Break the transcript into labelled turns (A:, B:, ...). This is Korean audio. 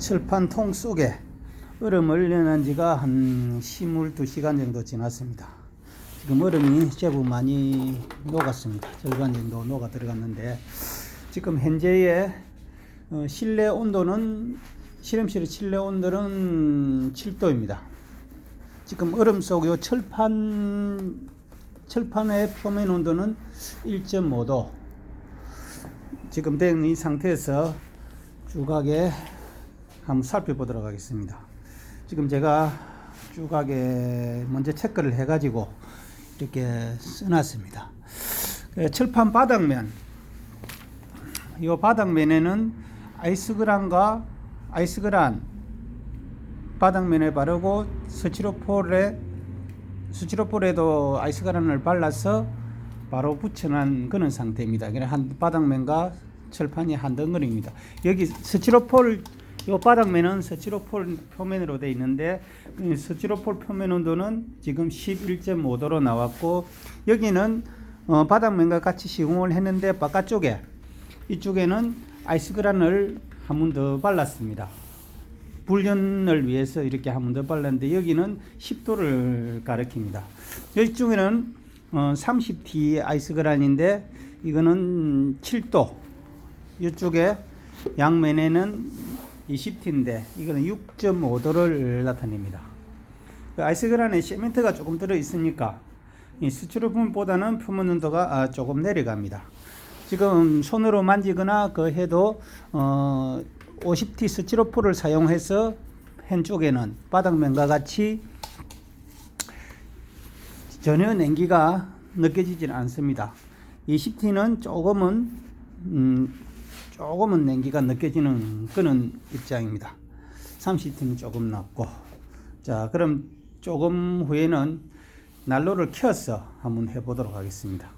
A: 철판 통 속에 얼음을 넣은 지가 한 12시간 정도 지났습니다. 지금 얼음이 제법 많이 녹았습니다. 절반 정도 녹아 들어갔는데 지금 현재의 어, 실내 온도는 실험실의 실내 온도는 7도입니다. 지금 얼음 속 요 철판 철판의 표면 온도는 1.5도. 지금 된 이 상태에서 주각에 한번 살펴보도록 하겠습니다. 지금 제가 주각에 먼저 체크를 해가지고 이렇게 써놨습니다. 그 철판 바닥면, 이 바닥면에는 아이스그란과 아이스그란 바닥면에 바르고 스티로폴에 스티로폴에도 아이스그란을 발라서 바로 붙여놓은 그런 상태입니다. 그냥 한 바닥면과 철판이 한 덩어리입니다. 여기 스티로폴 이 바닥면은 스티로폴 표면으로 되어 있는데 이 스티로폴 표면 온도는 지금 11.5도로 나왔고 여기는 어, 바닥면과 같이 시공을 했는데 바깥쪽에 이쪽에는 아이스그란을 한 번 더 발랐습니다. 불륜을 위해서 이렇게 한 번 더 발랐는데 여기는 10도를 가리킵니다. 이쪽에는 어, 30T 아이스그란인데 이거는 7도. 이쪽에 양면에는 20T인데 이거는 6.5도를 나타냅니다. 그 아이스그란에 시멘트가 조금 들어 있으니까 이 스티로폼보다는 표면 온도가 아, 조금 내려갑니다. 지금 손으로 만지거나 그 해도 어 50T 스티로폴을 사용해서 한 쪽에는 바닥면과 같이 전혀 냉기가 느껴지질 않습니다. 20T는 조금은 음, 조금은 냉기가 느껴지는 그런 입장입니다. 30T는 조금 낮고 자 그럼 조금 후에는 난로를 켜서 한번 해보도록 하겠습니다.